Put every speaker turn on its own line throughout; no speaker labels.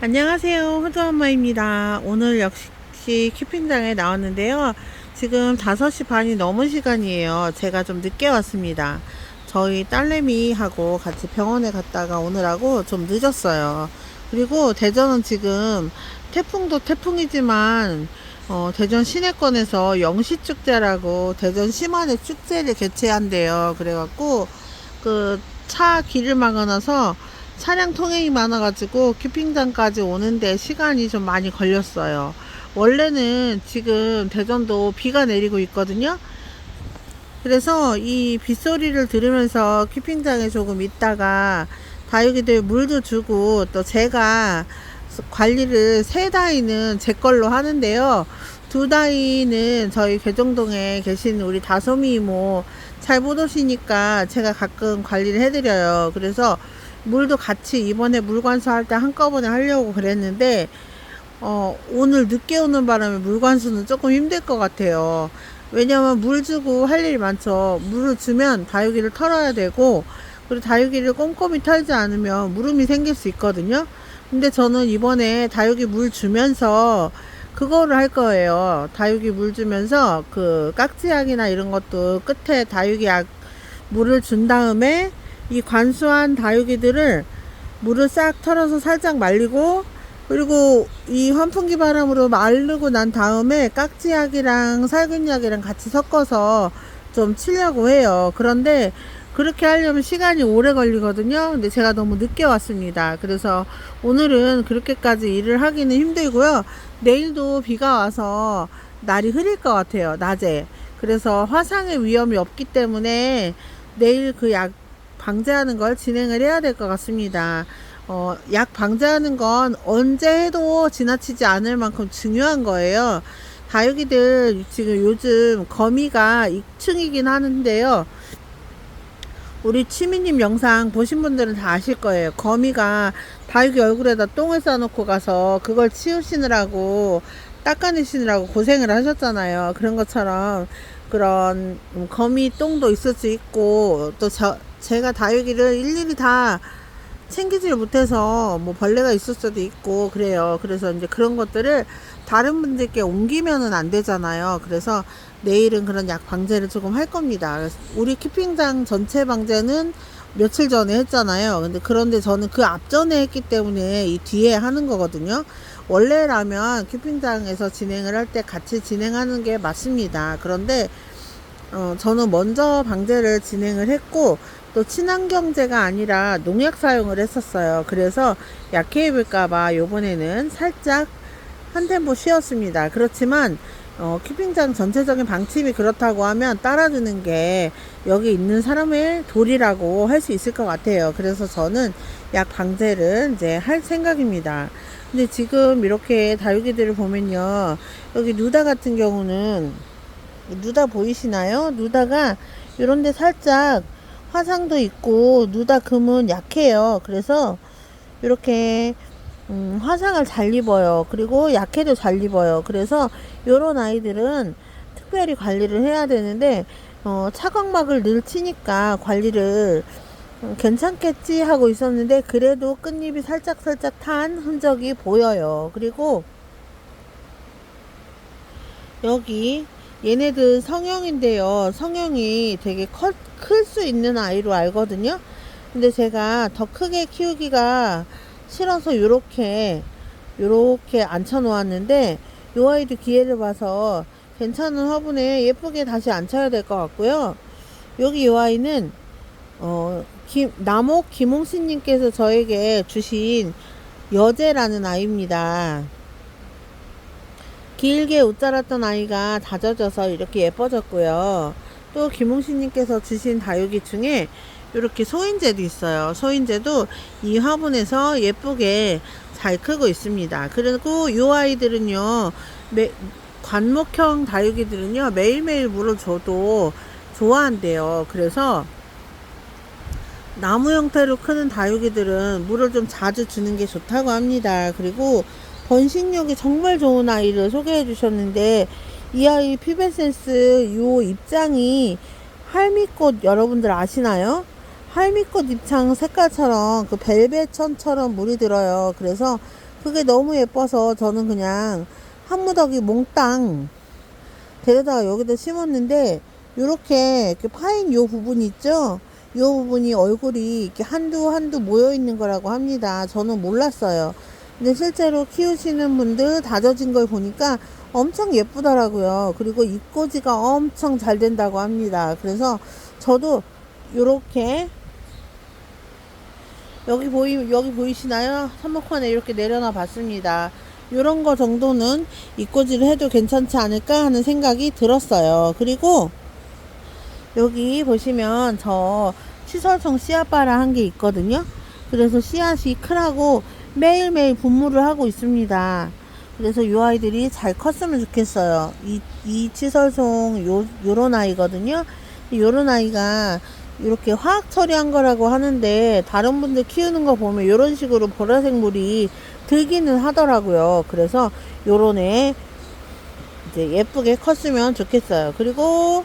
안녕하세요. 호주 엄마입니다. 오늘 역시 키핑장에 나왔는데요. 지금 5시 반이 넘은 시간이에요. 제가 좀 늦게 왔습니다. 저희 딸내미하고 같이 병원에 갔다가 오느라고 좀 늦었어요. 그리고 대전은 지금 태풍도 태풍이지만 어, 대전 시내권에서 영시축제라고 대전 시만의 축제를 개최한대요. 그래갖고 그 차 길을 막아놔서 차량 통행이 많아가지고 키핑장까지 오는데 시간이 좀 많이 걸렸어요. 원래는 지금 대전도 비가 내리고 있거든요. 그래서 이 빗소리를 들으면서 키핑장에 조금 있다가 다육이들 물도 주고 또 제가 관리를 세 다이는 제 걸로 하는데요. 두 다이는 저희 개정동에 계신 우리 다솜이 이모 잘 못 오시니까 제가 가끔 관리를 해드려요. 그래서 물도 같이 이번에 물관수 할 때 한꺼번에 하려고 그랬는데 어, 오늘 늦게 오는 바람에 물관수는 조금 힘들 것 같아요. 왜냐면 물 주고 할 일이 많죠. 물을 주면 다육이를 털어야 되고 그리고 다육이를 꼼꼼히 털지 않으면 물음이 생길 수 있거든요. 근데 저는 이번에 다육이 물 주면서 그거를 할 거예요. 다육이 물 주면서 그 깍지약이나 이런 것도 끝에 다육이 약 물을 준 다음에 이 관수한 다육이들을 물을 싹 털어서 살짝 말리고 그리고 이 환풍기 바람으로 마르고 난 다음에 깍지약이랑 살균약이랑 같이 섞어서 좀 치려고 해요. 그런데 그렇게 하려면 시간이 오래 걸리거든요. 근데 제가 너무 늦게 왔습니다. 그래서 오늘은 그렇게까지 일을 하기는 힘들고요. 내일도 비가 와서 날이 흐릴 것 같아요. 낮에. 그래서 화상의 위험이 없기 때문에 내일 그 약 방제하는 걸 진행을 해야 될 것 같습니다. 어, 약 방제하는 건 언제 해도 지나치지 않을 만큼 중요한 거예요. 다육이들 지금 요즘 거미가 익충이긴 하는데요. 우리 치미님 영상 보신 분들은 다 아실 거예요. 거미가 다육이 얼굴에다 똥을 싸놓고 가서 그걸 치우시느라고 닦아내시느라고 고생을 하셨잖아요. 그런 것처럼 그런 거미 똥도 있을 수 있고 또 저, 제가 다육이를 일일이 다 챙기지를 못해서 뭐 벌레가 있을 수도 있고 그래요. 그래서 이제 그런 것들을 다른 분들께 옮기면은 안 되잖아요. 그래서 내일은 그런 약 방제를 조금 할 겁니다. 우리 키핑장 전체 방제는 며칠 전에 했잖아요. 근데 그런데 저는 그 앞전에 했기 때문에 이 뒤에 하는 거거든요. 원래라면 키핑장에서 진행을 할 때 같이 진행하는 게 맞습니다. 그런데 어, 저는 먼저 방제를 진행을 했고 또 친환경제가 아니라 농약 사용을 했었어요. 그래서 약해 입을까봐 요번에는 살짝 한 템포 쉬었습니다. 그렇지만 어, 키핑장 전체적인 방침이 그렇다고 하면 따라주는 게 여기 있는 사람의 도리라고 할 수 있을 것 같아요. 그래서 저는 약 방제를 이제 할 생각입니다. 근데 지금 이렇게 다육이들을 보면요. 여기 누다 같은 경우는 누다 보이시나요? 누다가 이런데 살짝 화상도 있고 누다 금은 약해요. 그래서 이렇게 음, 화상을 잘 입어요. 그리고 약해도 잘 입어요. 그래서 요런 아이들은 특별히 관리를 해야 되는데 어, 차광막을 늘 치니까 관리를 음, 괜찮겠지 하고 있었는데 그래도 끝잎이 살짝살짝 탄 흔적이 보여요. 그리고 여기 얘네들 성형인데요. 성형이 되게 클 수 있는 아이로 알거든요. 근데 제가 더 크게 키우기가 싫어서 요렇게 요렇게 앉혀 놓았는데 요 아이도 기회를 봐서 괜찮은 화분에 예쁘게 다시 앉혀야 될 것 같고요. 여기 요 아이는 어, 김, 남옥 김홍신님께서 저에게 주신 여제라는 아이입니다. 길게 옷 자랐던 아이가 다져져서 이렇게 예뻐졌고요. 또 김홍신님께서 주신 다육이 중에 이렇게 소인제도 있어요. 소인제도 이 화분에서 예쁘게 잘 크고 있습니다. 그리고 이 아이들은요, 매, 관목형 다육이들은요, 매일매일 물을 줘도 좋아한대요. 그래서 나무 형태로 크는 다육이들은 물을 좀 자주 주는 게 좋다고 합니다. 그리고 번식력이 정말 좋은 아이를 소개해 주셨는데 이 아이 피베센스 요 입장이 할미꽃 여러분들 아시나요? 할미꽃 입장 색깔처럼 그 벨벳천처럼 물이 들어요. 그래서 그게 너무 예뻐서 저는 그냥 한 무더기 몽땅 데려다가 여기다 심었는데 이렇게 파인 요 부분 있죠? 요 부분이 얼굴이 이렇게 한두 한두 모여 있는 거라고 합니다. 저는 몰랐어요. 근데 실제로 키우시는 분들 다져진 걸 보니까 엄청 예쁘더라고요. 그리고 입꼬지가 엄청 잘 된다고 합니다. 그래서 저도 요렇게 여기 보이 여기 보이시나요? 사모컨에 이렇게 내려놔 봤습니다. 요런 거 정도는 입꼬지를 해도 괜찮지 않을까 하는 생각이 들었어요. 그리고 여기 보시면 저 시설성 씨앗바라 한 게 있거든요. 그래서 씨앗이 크라고 매일매일 분무를 하고 있습니다. 그래서 이 아이들이 잘 컸으면 좋겠어요. 이, 이 치설송 요, 요런 아이거든요. 요런 아이가 이렇게 화학 처리한 거라고 하는데 다른 분들 키우는 거 보면 이런 식으로 보라색 물이 들기는 하더라고요. 그래서 요런 애 이제 예쁘게 컸으면 좋겠어요. 그리고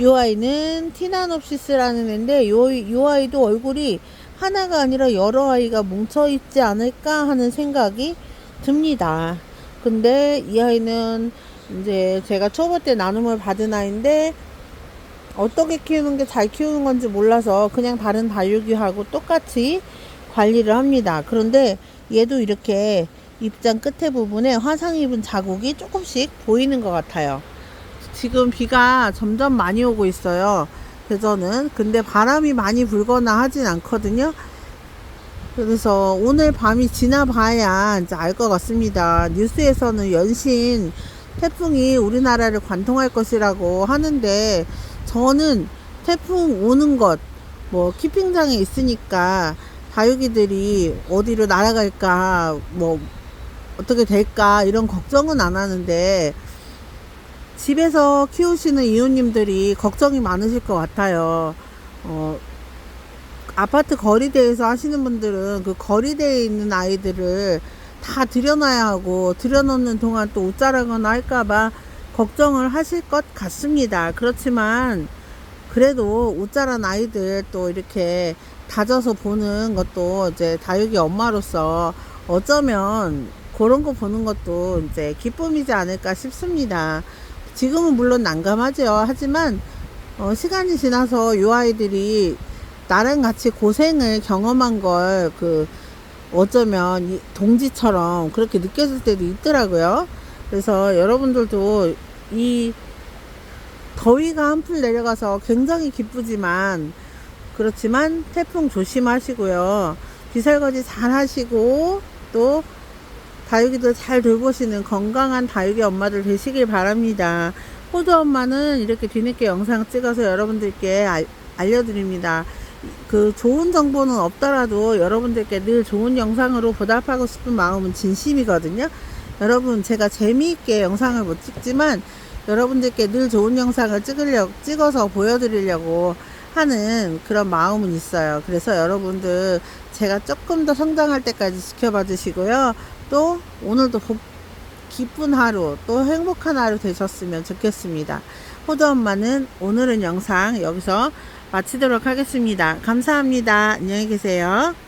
요 아이는 티나놉시스라는 애인데 요, 요 아이도 얼굴이 하나가 아니라 여러 아이가 뭉쳐 있지 않을까 하는 생각이 듭니다. 근데 이 아이는 이제 제가 초보 때 나눔을 받은 아이인데 어떻게 키우는 게 잘 키우는 건지 몰라서 그냥 다른 다육이하고 똑같이 관리를 합니다. 그런데 얘도 이렇게 입장 끝에 부분에 화상 입은 자국이 조금씩 보이는 것 같아요. 지금 비가 점점 많이 오고 있어요. 대전은. 근데 바람이 많이 불거나 하진 않거든요. 그래서 오늘 밤이 지나봐야 이제 알 것 같습니다. 뉴스에서는 연신 태풍이 우리나라를 관통할 것이라고 하는데 저는 태풍 오는 것, 뭐 키핑장에 있으니까 다육이들이 어디로 날아갈까, 뭐 어떻게 될까 이런 걱정은 안 하는데 집에서 키우시는 이웃님들이 걱정이 많으실 것 같아요. 어, 아파트 거리대에서 하시는 분들은 그 거리대에 있는 아이들을 다 들여놔야 하고 들여놓는 동안 또 옷자라거나 할까봐 걱정을 하실 것 같습니다. 그렇지만 그래도 옷자란 아이들 또 이렇게 다져서 보는 것도 이제 다육이 엄마로서 어쩌면 그런 거 보는 것도 이제 기쁨이지 않을까 싶습니다. 지금은 물론 난감하죠. 하지만 어, 시간이 지나서 이 아이들이 나랑 같이 고생을 경험한 걸 그 어쩌면 이 동지처럼 그렇게 느껴질 때도 있더라고요. 그래서 여러분들도 이 더위가 한풀 내려가서 굉장히 기쁘지만 그렇지만 태풍 조심하시고요. 비설거지 잘 하시고 또 다육이들 잘 돌보시는 건강한 다육이 엄마들 되시길 바랍니다. 호두 엄마는 이렇게 뒤늦게 영상 찍어서 여러분들께 알, 알려드립니다. 그 좋은 정보는 없더라도 여러분들께 늘 좋은 영상으로 보답하고 싶은 마음은 진심이거든요. 여러분 제가 재미있게 영상을 못 찍지만 여러분들께 늘 좋은 영상을 찍으려 찍어서 보여드리려고 하는 그런 마음은 있어요. 그래서 여러분들 제가 조금 더 성장할 때까지 지켜봐 주시고요. 또 오늘도 복, 기쁜 하루 또 행복한 하루 되셨으면 좋겠습니다. 호두 엄마는 오늘은 영상 여기서 마치도록 하겠습니다. 감사합니다. 안녕히 계세요.